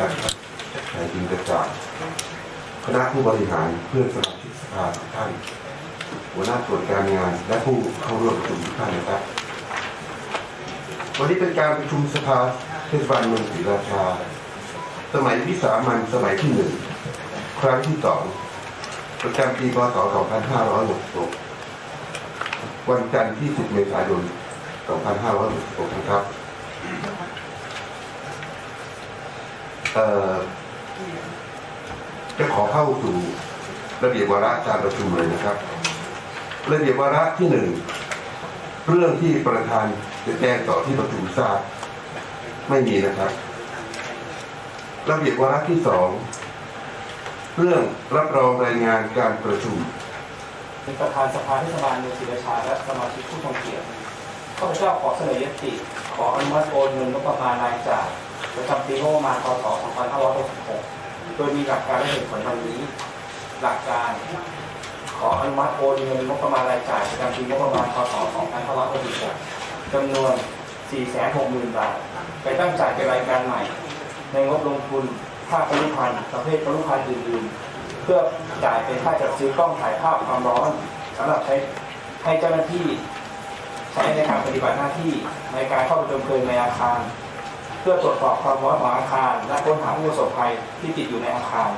กันครับนายจินกระจางคณะผู้บริหารเพื่อนสมาชิกสภาทุกท่านหัวหน้าส่วนการงานและผู้เข้าร่วมประชุมทุกท่านนะครับ วันนี้เป็นการประชุมสภาเทศบาลเมืองศรีราชา สมัยวิสามันสมัยที่หนึ่งครั้งที่สองประจำปีพศ 2566 วันจันทร์ที่ 10 เมษายน 2566 นะครับ จะขอเข้าสู่ระเบียบวาระการประชุมเลยนะครับ ระเบียบวาระที่หนึ่งเรื่องที่ประธานจะแจ้งต่อที่ประชุมทราบไม่มีนะครับ ระเบียบวาระที่สองเรื่องรับรองรายงานการประชุมเป็นประธานสภาเทศบาลเมืองศรีราชาและสมาชิกผู้ทรงเกียรติข้าพเจ้าขอเสนอยติ ขออนุมัติโอนเงินงบประมาณรายจ่าย ประจำปีงบประมาณพศ2566 โดยมีหลักการและเหตุผลดังนี้ หลักการขออนุมัติโอนเงินงบประมาณรายจ่ายประจำปีงบประมาณพศ2566จำนวน 460,000 บาท ไปตั้งจ่ายเป็นรายการใหม่ ในงบลงทุนภาคปรุพันธ์ประเภทปรุพันธ์อื่นๆ เพื่อจ่ายเป็นค่าจัดซื้อกล้องถ่ายภาพความร้อนสำหรับใช้ให้เจ้าหน้าที่ ใช้ในการปฏิบัติหน้าที่ในการเข้าไปดำเพลิงในอาคาร เพื่อตรวจสอบความร้อนของอาคาร และค้นหาผู้ประสบภัยที่ติดอยู่ในอาคาร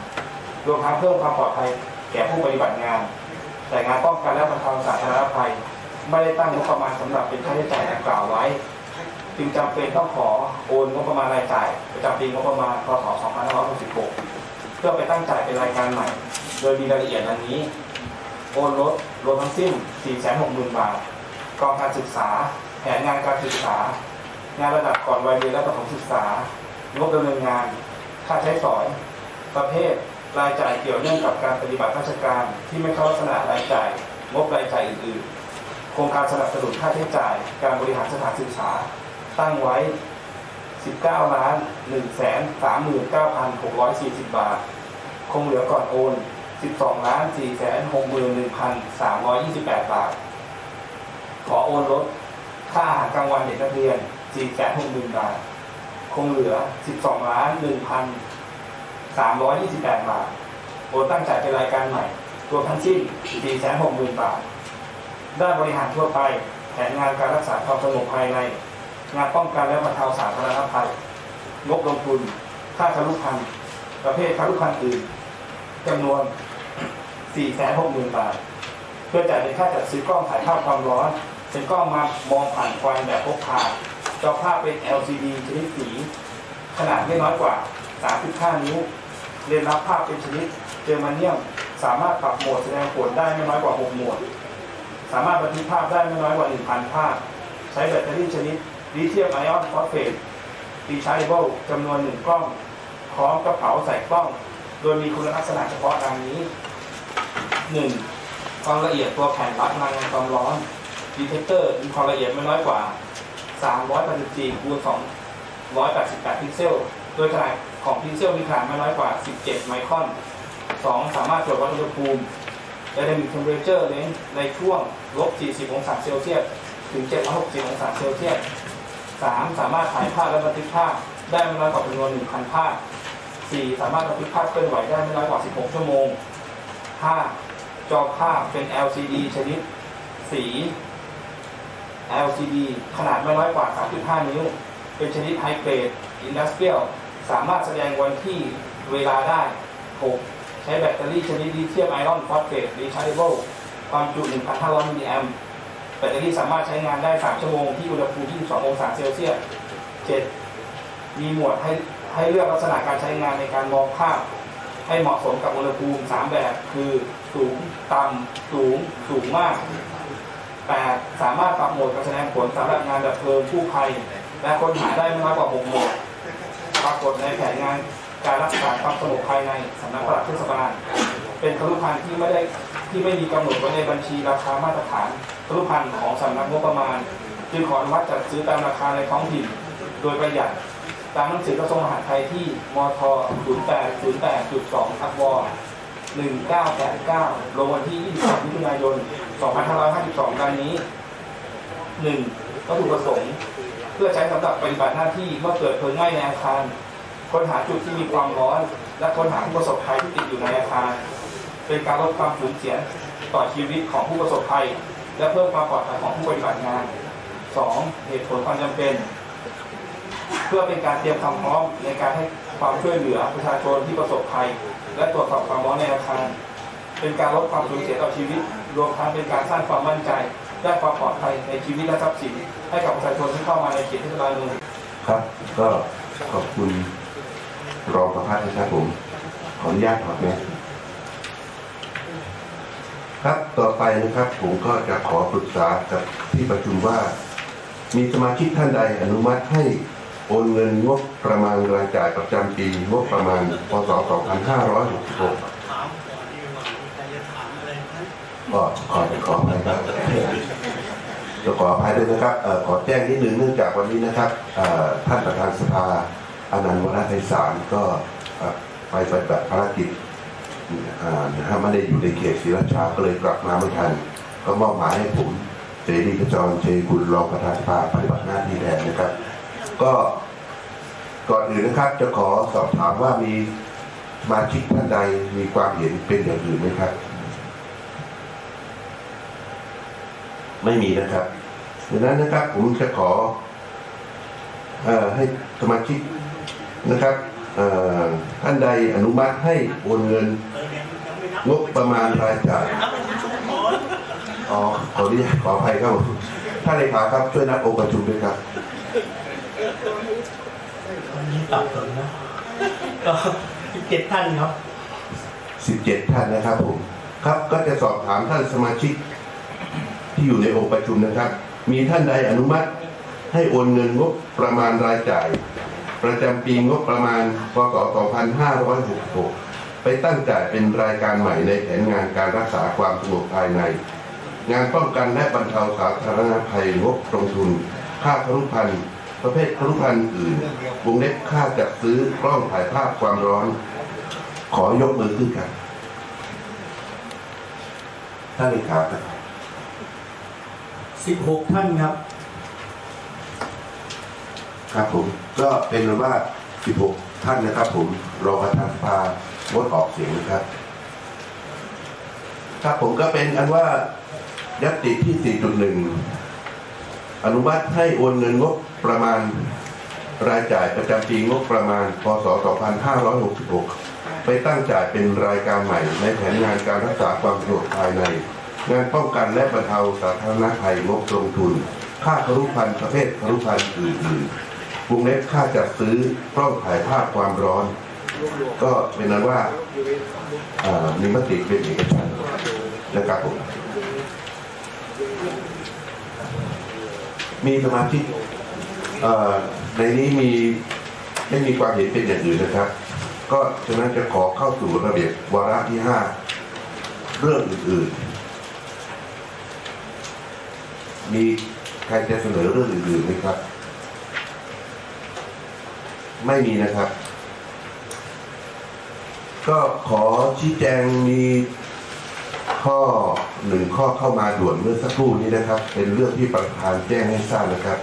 รวมทั้งเพิ่มความปลอดภัยแก่ผู้ปฏิบัติงาน แต่งานป้องกันและบรรเทาสาธารณภัย ไม่ได้ตั้งงบประมาณสำหรับเป็นค่าใช้จ่ายดังกล่าวไว้ จึงจำเป็นต้องขอโอนงบประมาณรายจ่ายประจำปีงบประมาณพศ 2566 เพื่อไปตั้งจ่ายเป็นรายการใหม่ โดยมีรายละเอียดดังนี้ โอนลดรวมทั้งสิ้น 460,000 บาทกองการศึกษา แผนงานการศึกษา งานระดับก่อนวัยเรียนและประถมศึกษางบดำเนินงาน ค่าใช้สอย ประเภท รายจ่ายเกี่ยวเนื่องกับการปฏิบัติราชการที่ไม่เข้าลักษณะรายจ่าย งบรายจ่ายอื่นๆ โครงการสนับสนุนค่าใช้จ่าย การบริหารสถานศึกษา ตั้งไว้ 19ล้าน1แสน39,640 บาท คงเหลือก่อนโอน 12ล้าน4แสน61,328 บาท ขอโอนลดค่าอาหารกลางวันเด็กนักเรียน 4 6 0 0 0 0บาท คงเหลือ12ล้าน1,328บแปดบาทโอนตั้งจ่ายเป็นรายการใหม่รวทั้งสิ้น4 6 0 0 0 0บาทด้านบริหารทั่วไป แผนงานการรักษาความสงบภายใน งานป้องกันและบรรเทาสาธารณภัยงบลงทุน ค่าคารุพันธ์ประเภทคารุพันธ์อื่นจำนวน 460,000 บาท เพื่อจ่ายเป็นค่าจัดซื้อกล้องถ่ายภาพความร้อน เป็นกล้องมามองผ่านควันแบบพกพา จอภาพเป็น LCD ชนิดสี ขนาดไม่น้อยกว่า 35 นิ้ว เรียนรับภาพเป็นชนิดเจอร์มาเนียม สามารถปรับโหมดแสดงผลได้ไม่น้อยกว่า 6 โหมด สามารถบันทึกภาพได้ไม่น้อยกว่า 1,000 ภาพ ใช้แบตเตอรี่ชนิดลิเธียมไอออนฟอสเฟตรีชาร์จเบิลจำนวนหนึ่งกล้อง พร้อมกระเป๋าใส่กล้อง โดยมีคุณลักษณะเฉพาะดังนี้ 1. ความละเอียดตัวแผ่นรับพลังงานความร้อนดีเทคเตอร์มีความละเอียดไม่น้อยกว่า 384คูณ288 พิกเซล โดยขนาดของพิกเซลมีขนาดไม่น้อยกว่า 17 ไมครอน 2. สามารถตรวจวัดอุณหภูมิ Dynamic Temperature Range ในช่วงลบ 40 องศาเซลเซียส ถึง 760 องศาเซลเซียส 3. สามารถถ่ายภาพและบันทึกภาพได้ไม่น้อยกว่าจำนวน 1,000 ภาพ 4. สามารถบันทึกภาพเคลื่อนไหวได้ไม่น้อยกว่า 16 ชั่วโมง 5. จอภาพเป็น LCD ชนิด สี LCD ขนาดไม่น้อยกว่า 3.5 นิ้ว เป็นชนิดไฮเกรด Industrial สามารถแสดงวันที่เวลาได้ 6. ใช้แบตเตอรี่ชนิดลิเธียมไอรอนฟอสเฟต Rechargeable ความจุ 1,500 มิลลิแอมป์แบตเตอรี่สามารถใช้งานได้ 3 ชั่วโมงที่อุณหภูมิที่2องศาเซลเซียส 7. มีหมวดให้ให้เลือกลักษณะการใช้งานในการมองภาพ ให้เหมาะสมกับอุณหภูมิ 3 แบบ คือสูง ต่ำ สูง สูงมาก 8. สามารถปรับโหมดการแสดงผลสำหรับงานดับเพลิงกู้ภัย และค้นหาได้ไม่น้อยกว่า6โหมดปรากฏในแผนงานการรักษาความสงบภายในสำนักปลัดเทศบาล เป็นครุพันธ์ที่ไม่ได้ที่ไม่มีกำหนดไว้ในบัญชีราคามาตรฐานครุพันธ์ของสำนักงบประมาณ จึงขออนุมัติจัดซื้อตามราคาในท้องถิ่น โดยประหยัดตามหนังสือกระทรวงมหาดไทยที่มท0808.2ทับว1989 ลงวันที่23มิถุนายน 2552 ดังนี้ 1. วัตถุประสงค์ เพื่อใช้สำหรับปฏิบัติหน้าที่เมื่อเกิดเพลิงไหม้ในอาคาร ค้นหาจุดที่มีความร้อน และค้นหาผู้ประสบภัยที่ติดอยู่ในอาคาร เป็นการลดความสูญเสียต่อชีวิตของผู้ประสบภัย และเพิ่มความปลอดภัยของผู้ปฏิบัติงาน 2. เหตุผลความจำเป็น เพื่อเป็นการเตรียมความพร้อมในการให้ความช่วยเหลือประชาชนที่ประสบภัย และตรวจสอบความร้อนในอาคาร เป็นการลดความสูญเสียต่อชีวิต รวมทั้งเป็นการสร้างความมั่นใจ และความปลอดภัยในชีวิตและทรัพย์สินให้กับประชาชนที่เข้ามาในเขตเทศบาลเมืองครับก็ขอบคุณรองประพัฒน์นะครับผม ขออนุญาตถอดแมสครับต่อไปนะครับผมก็จะขอปรึกษากับที่ประชุมว่า มีสมาชิกท่านใดอนุมัติให้โอนเงินงบประมาณรายจ่ายประจำปีงบประมาณพศ2566 ก็ขอขออภัยครับจะขออภัยด้วยนะครับเอ่อขอแจ้งนิดนึงเนื่องจากวันนี้นะครับท่านประธานสภาอนันต์วรไทยสารก็ไปปฏิบัติภารกิจอ่านะฮะไม่ได้อยู่ในเขตศรีราชาก็เลยกลับมาไม่ทัน ก็มอบหมายให้ผมเสรีกระจรเชยคุณรองประธานสภาปฏิบัติหน้าที่แทนนะครับ ก็ก่อนอื่นนะครับ จะขอสอบถามว่ามีสมาชิกท่านใดมีความเห็นเป็นอย่างอื่นไหมครับ ไม่มีนะครับดังนั้นนะครับผมจะขอเอ่อให้สมาชิกนะครับเอ่อท่านใดอนุมัติให้โอนเงินงบประมาณรายจ่ายอ๋อขออนุญาตขออภัยครับผมท่านเลขาครับช่วยนัดองค์ประชุมด้วยครับวันนี้สับสนนะก็สิบเจ็ดท่านครับ17ท่านนะครับผมครับก็จะสอบถามท่านสมาชิก ที่อยู่ในองค์ประชุมนะครับ มีท่านใดอนุมัติ ให้โอนเงินงบประมาณรายจ่าย ประจำปีงบประมาณพศ2566 ไปตั้งจ่ายเป็นรายการใหม่ในแผนงานการรักษาความสงบภายใน งานป้องกันและบรรเทาสาธารณภัยงบลงทุน ค่าครุพันธ์ประเภทครุพันธ์อื่น วงเล็บค่าจัดซื้อกล้องถ่ายภาพความร้อน ขอยกมือขึ้นครับท่านเลขาครับ สิบหกท่านครับ ครับผมก็เป็นว่า 16 ท่านนะครับ ผมรองประธานสภางดออกเสียงนะครับ ครับผมก็เป็นอันว่ายัตติที่ 4.1 อนุมัติให้โอนเงินงบประมาณรายจ่ายประจำปีงบประมาณ พศ 2566 ไปตั้งจ่ายเป็นรายการใหม่ในแผนงานการรักษาความสงบภายใน งานป้องกันและบรรเทาสาธารณภัยงบลงทุน ค่าครุพันธ์ประเภทครุพันธ์อื่นๆวงเล็บค่าจัดซื้อกล้องถ่ายภาพความร้อน ก็เป็นนั้นว่ามีมติเป็นเอกฉันท์นะครับผมมีสมาชิกในนี้มีไม่มีความเห็นเป็นอย่างอื่นนะครับ ก็ฉะนั้นจะขอเข้าสู่ระเบียบวาระที่ห้าเรื่องอื่นๆ มีใครจะเสนอเรื่องอื่นๆไหมครับ ไม่มีนะครับ ก็ขอชี้แจงมีข้อหนึ่งข้อเข้ามาด่วนเมื่อสักครู่นี้นะครับ เป็นเรื่องที่ประธานแจ้งให้ทราบนะครับ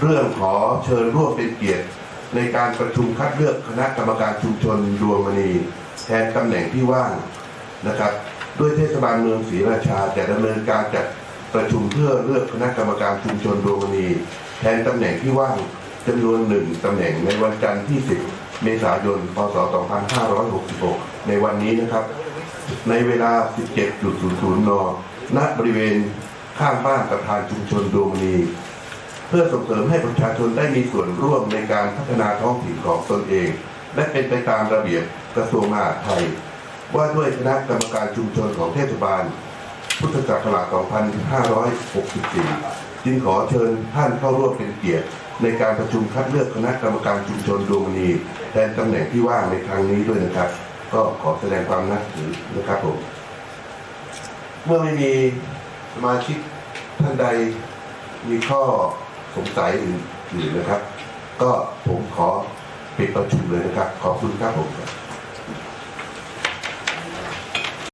เรื่องขอเชิญร่วมเป็นเกียรติ ในการประชุมคัดเลือกคณะกรรมการชุมชนดวงมณีแทนตำแหน่งที่ว่างนะครับ ด้วยเทศบาลเมืองศรีราชาจะดำเนินการจัด ประชุมเพื่อเลือกคณะกรรมการชุมชนดวงมณีแทนตำแหน่งที่ว่างจำนวนหนึ่งตำแหน่งในวันจันทร์ที่ 10 เมษายน พศ 2566 ในวันนี้นะครับ ในเวลา 17.00 น ณ บริเวณข้างบ้านประธานชุมชนดวงมณีเพื่อส่งเสริมให้ประชาชนได้มีส่วนร่วมในการพัฒนาท้องถิ่นของตนเอง และเป็นไปตามระเบียบกระทรวงมหาดไทย ว่าด้วยคณะกรรมการชุมชนของเทศบาล พุทธศักราช 2564 จึงขอเชิญท่านเข้าร่วมเป็นเกียรติ ในการประชุมคัดเลือกคณะกรรมการชุมชนดวงมณีแทนตำแหน่งที่ว่างในครั้งนี้ด้วยนะครับ ก็ขอแสดงความนับถือนะครับผม เมื่อไม่มีสมาชิกท่านใดมีข้อสงสัยอื่นๆนะครับ ก็ผมขอปิดประชุมเลยนะครับ ขอบคุณครับผมครับ